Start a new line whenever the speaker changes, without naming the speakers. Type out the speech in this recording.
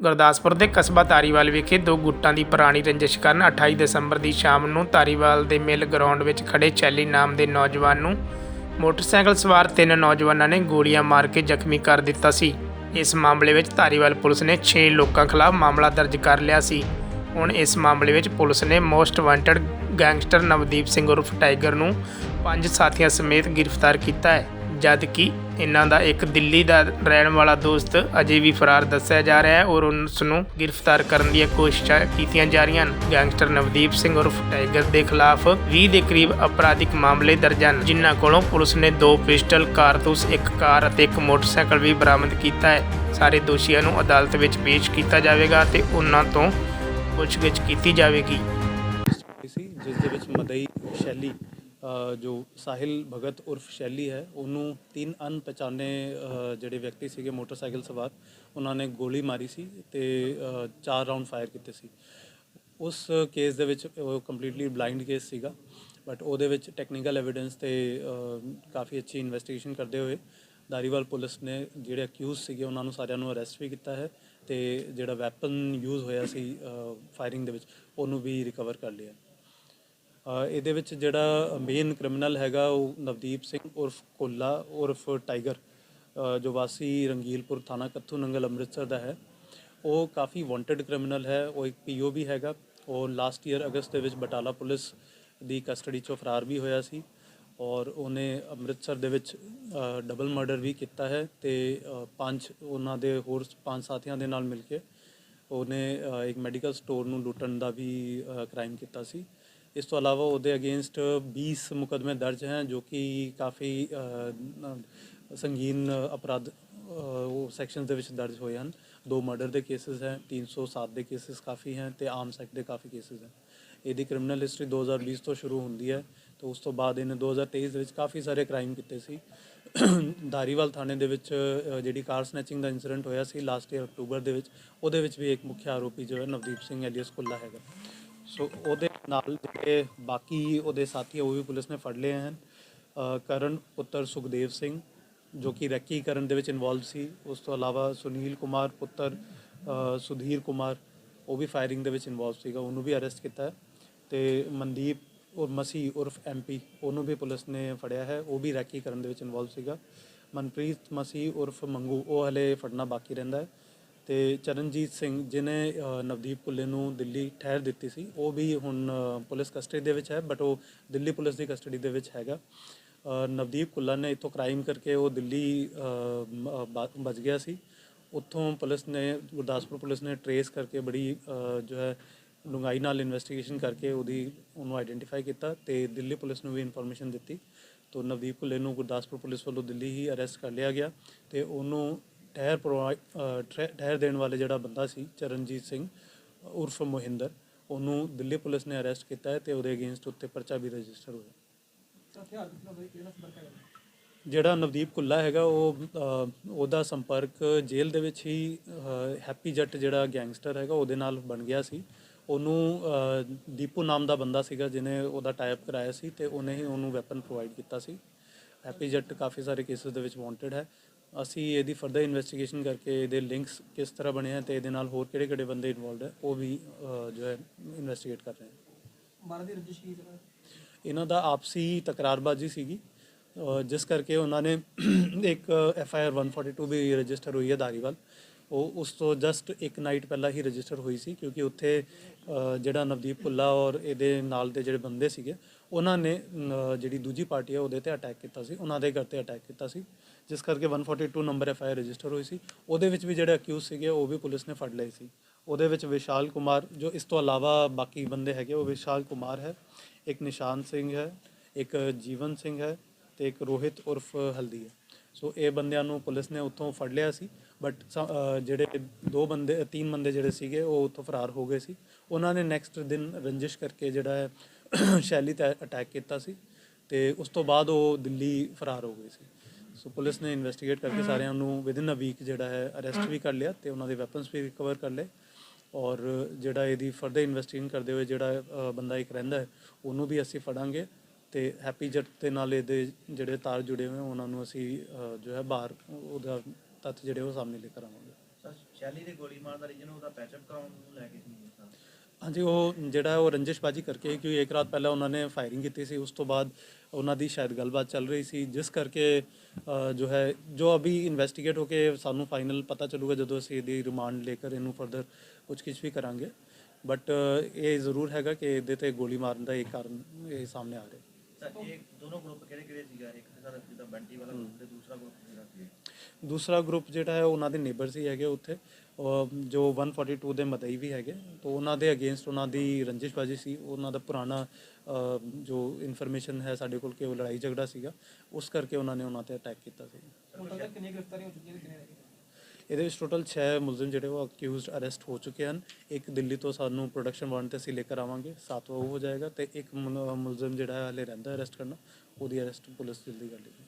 ਗੁਰਦਾਸਪੁਰ ਦੇ ਕਸਬਾ ਧਾਰੀਵਾਲ ਵਿਖੇ ਦੋ ਗੁੱਟਾਂ ਦੀ ਪੁਰਾਣੀ ਰੰਜਿਸ਼ ਕਾਰਨ 28 ਦਸੰਬਰ ਦੀ ਸ਼ਾਮ ਨੂੰ ਧਾਰੀਵਾਲ ਦੇ ਮਿਲ ਗਰਾਊਂਡ ਵਿੱਚ ਖੜੇ ਚੈਲੀ ਨਾਮ ਦੇ ਨੌਜਵਾਨ ਨੂੰ ਮੋਟਰਸਾਈਕਲ ਸਵਾਰ ਤਿੰਨ ਨੌਜਵਾਨਾਂ ਨੇ ਗੋਲੀਆਂ ਮਾਰ ਕੇ ਜ਼ਖਮੀ ਕਰ ਦਿੱਤਾ ਸੀ। ਇਸ ਮਾਮਲੇ ਵਿੱਚ ਧਾਰੀਵਾਲ ਪੁਲਿਸ ਨੇ 6 ਲੋਕਾਂ ਖਿਲਾਫ ਮਾਮਲਾ ਦਰਜ ਕਰ ਲਿਆ ਸੀ। ਹੁਣ ਇਸ ਮਾਮਲੇ ਵਿੱਚ ਪੁਲਿਸ ਨੇ most wanted gangster Navdeep Singh ਉਰਫ ਟਾਈਗਰ ਨੂੰ ਪੰਜ ਸਾਥੀਆਂ ਸਮੇਤ ਗ੍ਰਿਫਤਾਰ ਕੀਤਾ ਹੈ। ਜਦ ਕਿ ਇਹਨਾਂ ਦਾ ਇੱਕ ਦਿੱਲੀ ਦਾ ਰਹਿਣ ਵਾਲਾ ਦੋਸਤ ਅਜੇ ਵੀ ਫਰਾਰ ਦੱਸਿਆ ਜਾ ਰਿਹਾ ਹੈ ਔਰ ਉਸ ਨੂੰ ਗ੍ਰਿਫਤਾਰ ਕਰਨ ਦੀਆਂ ਕੋਸ਼ਿਸ਼ਾਂ ਕੀਤੀਆਂ ਜਾ ਰਹੀਆਂ ਹਨ। ਗੈਂਗਸਟਰ ਨਵਦੀਪ ਸਿੰਘ ਉਰਫ ਟਾਈਗਰ ਦੇ ਖਿਲਾਫ 20 ਦੇ ਕਰੀਬ ਅਪਰਾਧਿਕ ਮਾਮਲੇ ਦਰਜ ਹਨ, ਜਿਨ੍ਹਾਂ ਕੋਲੋਂ ਪੁਲਿਸ ਨੇ ਦੋ ਪਿਸਟਲ, ਕਾਰਤੂਸ, ਇੱਕ ਕਾਰ ਅਤੇ ਇੱਕ ਮੋਟਰਸਾਈਕਲ ਵੀ ਬਰਾਮਦ ਕੀਤਾ ਹੈ। ਸਾਰੇ ਦੋਸ਼ੀਆਂ ਨੂੰ ਅਦਾਲਤ ਵਿੱਚ ਪੇਸ਼ ਕੀਤਾ ਜਾਵੇਗਾ ਤੇ ਉਹਨਾਂ ਤੋਂ ਪੁੱਛਗਿੱਛ ਕੀਤੀ ਜਾਵੇਗੀ।
ਜਿਸ ਦੇ ਵਿੱਚ ਮਦਈ ਸ਼ੈਲੀ ਜੋ ਸਾਹਿਲ ਭਗਤ ਉਰਫ ਸ਼ੈਲੀ ਹੈ, ਉਹਨੂੰ ਤਿੰਨ ਅਣਪਛਾਣੇ ਜਿਹੜੇ ਵਿਅਕਤੀ ਸੀਗੇ ਮੋਟਰਸਾਈਕਲ ਸਵਾਰ, ਉਹਨਾਂ ਨੇ ਗੋਲੀ ਮਾਰੀ ਸੀ ਤੇ ਚਾਰ ਰਾਉਂਡ ਫਾਇਰ ਕੀਤੇ ਸੀ। ਉਸ ਕੇਸ ਦੇ ਵਿੱਚ ਉਹ ਕੰਪਲੀਟਲੀ ਬਲਾਈਂਡ ਕੇਸ ਸੀਗਾ ਬਟ ਉਹਦੇ ਵਿੱਚ ਟੈਕਨੀਕਲ ਐਵੀਡੈਂਸ ਤੇ ਕਾਫੀ ਅੱਛੀ ਇਨਵੈਸਟੀਗੇਸ਼ਨ ਕਰਦੇ ਹੋਏ ਦਾਰੀਵਾਲ ਪੁਲਿਸ ਨੇ ਜਿਹੜੇ ਅਕਿਊਜ਼ ਸੀਗੇ, ਉਹਨਾਂ ਨੂੰ ਸਾਰਿਆਂ ਨੂੰ ਅਰੈਸਟ ਵੀ ਕੀਤਾ ਹੈ ਤੇ ਜਿਹੜਾ ਵੈਪਨ ਯੂਜ਼ ਹੋਇਆ ਸੀ ਫਾਇਰਿੰਗ ਦੇ ਵਿੱਚ, ਉਹਨੂੰ ਵੀ ਰਿਕਵਰ ਕਰ ਲਿਆ। ਇਹਦੇ ਵਿੱਚ ਜਿਹੜਾ ਮੇਨ ਕ੍ਰਿਮੀਨਲ ਹੈਗਾ ਉਹ ਨਵਦੀਪ ਸਿੰਘ ਉਰਫ ਕੋਲਾ, ਉਰਫ ਟਾਈਗਰ ਜੋ ਵਾਸੀ ਰੰਗੀਲਪੁਰ ਥਾਣਾ ਕੱਥੂ ਨੰਗਲ ਅੰਮ੍ਰਿਤਸਰ ਦਾ ਹੈ। ਉਹ ਕਾਫੀ ਵਾਂਟਡ ਕ੍ਰਿਮੀਨਲ ਹੈ, ਉਹ ਇੱਕ ਪੀਓ ਵੀ ਹੈਗਾ। ਉਹ ਲਾਸਟ ਈਅਰ ਅਗਸਤ ਦੇ ਵਿੱਚ ਬਟਾਲਾ ਪੁਲਿਸ ਦੀ ਕਸਟਡੀ ਚੋਂ ਫਰਾਰ ਵੀ ਹੋਇਆ ਸੀ ਔਰ ਉਹਨੇ ਅੰਮ੍ਰਿਤਸਰ ਦੇ ਵਿੱਚ ਡਬਲ ਮਰਡਰ ਵੀ ਕੀਤਾ ਹੈ ਤੇ ਪੰਜ ਉਹਨਾਂ ਦੇ ਹੋਰ ਪੰਜ ਸਾਥੀਆਂ ਦੇ ਨਾਲ ਮਿਲ ਕੇ ਉਹਨੇ ਇੱਕ ਮੈਡੀਕਲ ਸਟੋਰ ਨੂੰ ਲੁੱਟਣ ਦਾ ਵੀ ਕ੍ਰਾਈਮ ਕੀਤਾ ਸੀ। ਇਸ ਤੋਂ ਇਲਾਵਾ ਉਹਦੇ ਅਗੇਂਸਟ 20 ਮੁਕਦਮੇ ਦਰਜ ਹਨ ਜੋ ਕਿ ਕਾਫੀ ਸੰਗੀਨ ਅਪਰਾਧ ਉਹ ਸੈਕਸ਼ਨਸ ਦੇ ਵਿੱਚ ਦਰਜ ਹੋਏ ਹਨ। ਦੋ ਮਰਡਰ ਦੇ ਕੇਸਸ ਹੈ 307 ਦੇ ਕੇਸਸ ਕਾਫੀ ਹਨ ਤੇ ਆਮ ਸੈਕਟ ਦੇ ਕਾਫੀ ਕੇਸਸ ਹਨ ਇਹਦੀ ਕ੍ਰਿਮੀਨਲ ਹਿਸਟਰੀ 2020 ਤੋਂ ਸ਼ੁਰੂ ਹੁੰਦੀ ਹੈ ਤੇ ਉਸ ਤੋਂ ਬਾਅਦ ਇਹਨੇ 2023 ਦੇ ਵਿੱਚ ਕਾਫੀ ਸਾਰੇ ਕ੍ਰਾਈਮ ਕੀਤੇ ਸੀ। ਧਾਰੀਵਾਲ ਥਾਣੇ ਦੇ ਵਿੱਚ ਜਿਹੜੀ ਕਾਰ ਸਨੈਚਿੰਗ ਦਾ ਇਨਸੀਡੈਂਟ ਹੋਇਆ ਸੀ ਲਾਸਟ ਈਅਰ ਅਕਤੂਬਰ ਦੇ ਵਿੱਚ, ਉਹਦੇ ਵਿੱਚ ਵੀ ਇੱਕ ਮੁੱਖ ਆਰੋਪੀ ਜੋ ਹੈ ਨਵਦੀਪ ਸਿੰਘ ਐਲੀਅਸ ਕੁੱਲਾ ਹੈਗਾ। ਸੋ ਉਹਦੇ ਨਾਲ ਜਿਹੜੇ ਬਾਕੀ ਉਹਦੇ ਸਾਥੀ ਉਹ ਵੀ ਪੁਲਿਸ ਨੇ ਫੜ ਲਏ ਹਨ। ਕਰਨ ਪੁੱਤਰ ਸੁਖਦੇਵ ਸਿੰਘ, ਜੋ ਕਿ ਰੈਕੀ ਕਰਨ ਦੇ ਵਿੱਚ ਇਨਵੋਲਵ ਸੀ। ਉਸ ਤੋਂ ਇਲਾਵਾ ਸੁਨੀਲ ਕੁਮਾਰ ਪੁੱਤਰ ਸੁਧੀਰ ਕੁਮਾਰ, ਉਹ ਵੀ ਫਾਇਰਿੰਗ ਦੇ ਵਿੱਚ ਇਨਵੋਲਵ ਸੀਗਾ, ਉਹਨੂੰ ਵੀ ਅਰੈਸਟ ਕੀਤਾ ਹੈ। ਤੇ ਮਨਦੀਪ ਔਰ ਮਸੀ ਉਰਫ ਐਮਪੀ ਉਹਨੂੰ ਵੀ ਪੁਲਿਸ ਨੇ ਫੜਿਆ ਹੈ, ਉਹ ਵੀ ਰੈਕੀ ਕਰਨ ਦੇ ਵਿੱਚ ਇਨਵੋਲਵ ਸੀਗਾ। ਮਨਪ੍ਰੀਤ, ਮਸੀਹ ਉਰਫ ਮੰਗੂ, ਉਹ ਹਲੇ ਫੜਨਾ ਬਾਕੀ ਰਹਿੰਦਾ ਹੈ। ਤੇ ਚਰਨਜੀਤ ਸਿੰਘ ਜਿਨੇ ਨਵਦੀਪ ਕੁੱਲੇ ਨੂੰ ਦਿੱਲੀ ਠਹਿਰ ਦਿੱਤੀ ਸੀ, ਉਹ ਵੀ ਹੁਣ ਪੁਲਿਸ ਕਸਟਡੀ ਦੇ ਵਿੱਚ ਹੈ ਬਟ ਉਹ ਦਿੱਲੀ ਪੁਲਿਸ ਦੀ ਕਸਟਡੀ ਦੇ ਵਿੱਚ ਹੈਗਾ। ਨਵਦੀਪ ਕੁੱਲਾ ਨੇ ਇਥੋਂ ਕ੍ਰਾਈਮ ਕਰਕੇ ਉਹ ਦਿੱਲੀ ਬਚ ਗਿਆ ਸੀ। ਉੱਥੋਂ ਪੁਲਿਸ ਨੇ, ਗੁਰਦਾਸਪੁਰ ਪੁਲਿਸ ਨੇ ਟਰੇਸ ਕਰਕੇ ਬੜੀ ਜੋ ਹੈ ਡੂੰਘਾਈ ਨਾਲ ਇਨਵੈਸਟੀਗੇਸ਼ਨ ਕਰਕੇ ਉਹਦੀ, ਉਹਨੂੰ ਆਈਡੈਂਟੀਫਾਈ ਕੀਤਾ ਤੇ ਦਿੱਲੀ ਪੁਲਿਸ ਨੂੰ ਵੀ ਇਨਫੋਰਮੇਸ਼ਨ ਦਿੱਤੀ। ਤੋਂ ਨਵਦੀਪ ਕੁੱਲੇ ਨੂੰ ਗੁਰਦਾਸਪੁਰ ਪੁਲਿਸ ਵੱਲੋਂ ਦਿੱਲੀ ਹੀ ਅਰੈਸਟ ਕਰ ਲਿਆ ਗਿਆ ਤੇ ਉਹਨੂੰ ਪ੍ਰੋਵਾਈਡ ਠਹਿਰ ਦੇਣ ਵਾਲੇ ਜਿਹੜਾ ਬੰਦਾ ਸੀ ਚਰਨਜੀਤ ਸਿੰਘ ਉਰਫ ਮੋਹਿੰਦਰ ਉਹਨੂੰ ਦਿੱਲੀ ਪੁਲਿਸ ਨੇ ਅਰੈਸਟ ਕੀਤਾ ਹੈ ਤੇ ਉਹਦੇ ਅਗੇਂਸਟ ਉੱਤੇ ਪਰਚਾ ਵੀ ਰਜਿਸਟਰ ਹੋਇਆ। ਜਿਹੜਾ ਨਵਦੀਪ ਕੁੱਲਾ ਹੈਗਾ ਉਹ ਉਹਦਾ ਸੰਪਰਕ ਜੇਲ੍ਹ ਦੇ ਵਿੱਚ ਹੀ ਹੈਪੀ ਜੱਟ ਜਿਹੜਾ ਗੈਂਗਸਟਰ ਹੈਗਾ ਉਹਦੇ ਨਾਲ ਬਣ ਗਿਆ ਸੀ। ਉਹਨੂੰ ਦੀਪੂ ਨਾਮ ਦਾ ਬੰਦਾ ਸੀਗਾ ਜਿਹਨੇ ਉਹਦਾ ਟਾਈਪ ਕਰਾਇਆ ਸੀ ਤੇ ਉਹਨੇ ਹੀ ਉਹਨੂੰ ਵੈਪਨ ਪ੍ਰੋਵਾਈਡ ਕੀਤਾ ਸੀ। ਹੈਪੀ ਜੱਟ ਕਾਫੀ ਸਾਰੇ ਕੇਸਿਸ ਦੇ ਵਿੱਚ ਵਾਂਟਡ ਹੈ। ਅਸੀਂ ਇਹਦੀ ਫਰਦਰ ਇਨਵੈਸਟੀਗੇਸ਼ਨ ਕਰਕੇ ਇਹਦੇ ਲਿੰਕਸ ਕਿਸ ਤਰ੍ਹਾਂ ਬਣੇ ਆ ਤੇ ਇਹਦੇ ਨਾਲ ਹੋਰ ਕਿਹੜੇ-ਕਿਹੜੇ ਬੰਦੇ ਇਨਵੋਲਡ ਹੈ ਉਹ ਵੀ ਅ, ਜੋ ਹੈ ਇਨਵੈਸਟੀਗੇਟ ਕਰ ਰਹੇ ਹਾਂ
ਮਾਰਨ ਦੀ ਰੰਜਿਸ਼ ਕੀ
ਇਹਨਾਂ ਦਾ ਆਪਸੀ ਤਕਰਾਰਬਾਜ਼ੀ ਸੀਗੀ। ਜਿਸ ਕਰਕੇ ਉਹਨਾਂ ਨੇ ਇੱਕ ਐਫ ਆਈ ਆਰ 142 ਵੀ ਰਜਿਸਟਰ ਹੋਈ ਹੈ ਧਾਰੀਵਾਲ। ਉਹ ਉਸ ਤੋਂ ਜਸਟ ਇੱਕ ਨਾਈਟ ਪਹਿਲਾਂ ਹੀ ਰਜਿਸਟਰ ਹੋਈ ਸੀ ਕਿਉਂਕਿ ਉੱਥੇ ਜਿਹੜਾ ਨਵਦੀਪ ਭੁੱਲਾ ਔਰ ਇਹਦੇ ਨਾਲ ਦੇ ਜਿਹੜੇ ਬੰਦੇ ਸੀਗੇ ਉਹਨਾਂ ਨੇ ਜਿਹੜੀ ਦੂਜੀ ਪਾਰਟੀ ਹੈ ਉਹਦੇ ਤੇ ਅਟੈਕ ਕੀਤਾ ਸੀ ਉਹਨਾਂ ਦੇ ਘਰ ਤੇ ਅਟੈਕ ਕੀਤਾ ਸੀ। ਜਿਸ ਕਰਕੇ 142 number F I R register ਹੋਈ ਸੀ। ਉਹਦੇ ਵਿੱਚ ਵੀ ਜਿਹੜੇ ਅਕਿਊਜ਼ ਸੀਗੇ, ਉਹ ਵੀ ਪੁਲਿਸ ਨੇ ਫੜ ਲਏ ਸੀ। ਉਹਦੇ ਵਿੱਚ ਵਿਸ਼ਾਲ ਕੁਮਾਰ, ਜੋ ਇਸ ਤੋਂ ਇਲਾਵਾ ਬਾਕੀ ਬੰਦੇ ਹੈਗੇ, ਉਹ ਵਿਸ਼ਾਲ ਕੁਮਾਰ ਹੈ, ਇੱਕ ਨਿਸ਼ਾਨ ਸਿੰਘ ਹੈ, ਇੱਕ ਜੀਵਨ ਸਿੰਘ ਹੈ ਤੇ ਇੱਕ ਰੋਹਿਤ ਉਰਫ ਹਲਦੀ ਹੈ। ਸੋ ਇਹ ਬੰਦਿਆਂ ਨੂੰ ਪੁਲਿਸ ਨੇ ਉੱਥੋਂ ਫੜ ਲਿਆ ਸੀ ਬਟ ਜਿਹੜੇ ਦੋ ਬੰਦੇ, ਤਿੰਨ ਬੰਦੇ ਜਿਹੜੇ ਸੀਗੇ, ਉਹ ਉੱਥੋਂ ਫਰਾਰ ਹੋ ਗਏ ਸੀ। ਉਹਨਾਂ ਨੇ ਨੈਕਸਟ ਦਿਨ ਰੰਜਿਸ਼ ਕਰਕੇ ਜਿਹੜਾ ਹੈ, ਸ਼ੈਲੀ ਤੇ ਅਟੈਕ ਕੀਤਾ ਸੀ ਤੇ ਉਸ ਤੋਂ ਬਾਅਦ ਉਹ ਦਿੱਲੀ ਫਰਾਰ ਹੋ ਗਏ ਸੀ। ਸੋ ਪੁਲਿਸ ਨੇ ਇਨਵੈਸਟੀਗੇਟ ਕਰਕੇ ਸਾਰਿਆਂ ਨੂੰ ਵਿਦਿਨ ਅ ਵੀਕ ਜਿਹੜਾ ਹੈ ਅਰੈਸਟ ਵੀ ਕਰ ਲਿਆ ਤੇ ਉਹਨਾਂ ਦੇ ਵੈਪਨਸ ਵੀ ਰਿਕਵਰ ਕਰ ਲਏ। ਔਰ ਜਿਹੜਾ ਇਹਦੀ ਫਰਦਰ ਇਨਵੈਸਟੀਗੇਸ਼ਨ ਕਰਦੇ ਹੋਏ ਜਿਹੜਾ ਬੰਦਾ ਇੱਕ ਰਹਿੰਦਾ ਹੈ, ਉਹਨੂੰ ਵੀ ਅਸੀਂ ਫੜਾਂਗੇ ਤੇ ਹੈਪੀ ਜੱਟ ਦੇ ਨਾਲ ਇਹਦੇ ਜਿਹੜੇ ਤਾਰ ਜੁੜੇ ਹੋਏ ਉਹਨਾਂ ਨੂੰ ਅਸੀਂ ਜੋ ਹੈ ਬਾਹਰ ਉਹਦਾ ਤੱਥ ਜਿਹੜੇ ਉਹ ਸਾਹਮਣੇ ਲੈ ਕਰ ਆਵਾਂਗੇ।
ਸਰ, ਸ਼ੈਲੀ ਦੇ ਗੋਲੀ ਮਾਰਨ ਦਾ ਰੀਜਨ ਉਹਦਾ ਪੈਚਅਪ ਕਰਾਉਣ ਨੂੰ ਲੈ ਕੇ ਸੀ
ਹਾਂਜੀ ਉਹ ਜਿਹੜਾ ਉਹ ਰੰਜਿਸ਼ਬਾਜੀ ਕਰਕੇ ਕਿਉਂਕਿ ਇੱਕ ਰਾਤ ਪਹਿਲਾਂ ਉਹਨਾਂ ਨੇ ਫਾਇਰਿੰਗ ਕੀਤੀ ਸੀ ਉਸ ਤੋਂ ਬਾਅਦ ਉਹਨਾਂ ਦੀ ਸ਼ਾਇਦ ਗੱਲਬਾਤ ਚੱਲ ਰਹੀ ਸੀ ਜਿਸ ਕਰਕੇ ਅ, ਜੋ ਹੈ ਜੋ ਅਭੀ ਇਨਵੈਸਟੀਗੇਟ ਹੋ ਕੇ ਸਾਨੂੰ ਫਾਈਨਲ ਪਤਾ ਚੱਲੂਗਾ ਜਦੋਂ ਅਸੀਂ ਇਹਦੀ ਰਿਮਾਂਡ ਲੈ ਕੇ ਇਹਨੂੰ ਫਰਦਰ ਪੁੱਛਗਿੱਛ ਵੀ ਕਰਾਂਗੇ। ਬਟ ਇਹ ਜ਼ਰੂਰ ਹੈਗਾ ਕਿ ਇਹਦੇ ਤੇ ਗੋਲੀ ਮਾਰਨ ਦਾ ਇਹ ਕਾਰਨ ਇਹ ਸਾਹਮਣੇ ਆ ਰਿਹਾ।
ਸਰ ਇਹ ਦੋਨੋਂ ਗਰੁੱਪ ਕਿਹੜੇ ਕਿਹੜੇ ਸੀਗਾ? ਇੱਕ ਤੇ ਸਰ ਜਿੱਦਾਂ ਬੰਟੀ ਵਾਲਾ ਗਰੁੱਪ ਤੇ ਦੂਸਰਾ ਗਰੁੱਪ ਜਿਹੜਾ ਸੀ?
ਦੂਸਰਾ ਗਰੁੱਪ ਜਿਹੜਾ ਹੈ ਉਹਨਾਂ ਦੇ ਨੇਬਰਸ ਹੀ ਹੈਗੇ ਉੱਥੇ। ਜੋ 142 ਦੇ ਮਦਈ ਵੀ ਹੈਗੇ। ਤੋਂ ਉਹਨਾਂ ਦੇ ਅਗੇਂਸਟ ਉਹਨਾਂ ਦੀ ਰੰਜਿਸ਼ਬਾਜੀ ਸੀ। ਉਹਨਾਂ ਦਾ ਪੁਰਾਣਾ ਜੋ ਇਨਫੋਰਮੇਸ਼ਨ ਹੈ ਸਾਡੇ ਕੋਲ ਕਿ ਉਹ ਲੜਾਈ ਝਗੜਾ ਸੀਗਾ। ਉਸ ਕਰਕੇ ਉਹਨਾਂ ਨੇ ਉਹਨਾਂ ਤੇ ਅਟੈਕ ਕੀਤਾ ਸੀ। ਇਹਦੇ ਵਿੱਚ ਟੋਟਲ 6 ਮੁਲਜ਼ਮ ਜਿਹੜੇ ਉਹ ਅਕਿਊਜ਼ਡ ਅਰੈਸਟ ਹੋ ਚੁੱਕੇ ਹਨ। ਇੱਕ ਦਿੱਲੀ ਤੋਂ ਸਾਨੂੰ ਪ੍ਰੋਡਕਸ਼ਨ ਵਾਰੰਟ ਤੇ ਅਸੀਂ ਲੈ ਕੇ ਆਵਾਂਗੇ। ਸਾਤਵਾਂ ਉਹ ਹੋ ਜਾਏਗਾ ਤੇ ਇੱਕ ਮੁਲ- ਮੁਲਜ਼ਮ ਜਿਹੜਾ ਹੈ ਹਲੇ ਰਹਿੰਦਾ ਅਰੈਸਟ ਕਰਨਾ, ਉਹਦੀ ਅਰੈਸਟ ਪੁਲਿਸ ਜਲਦੀ ਕਰ ਲੇਗੀ।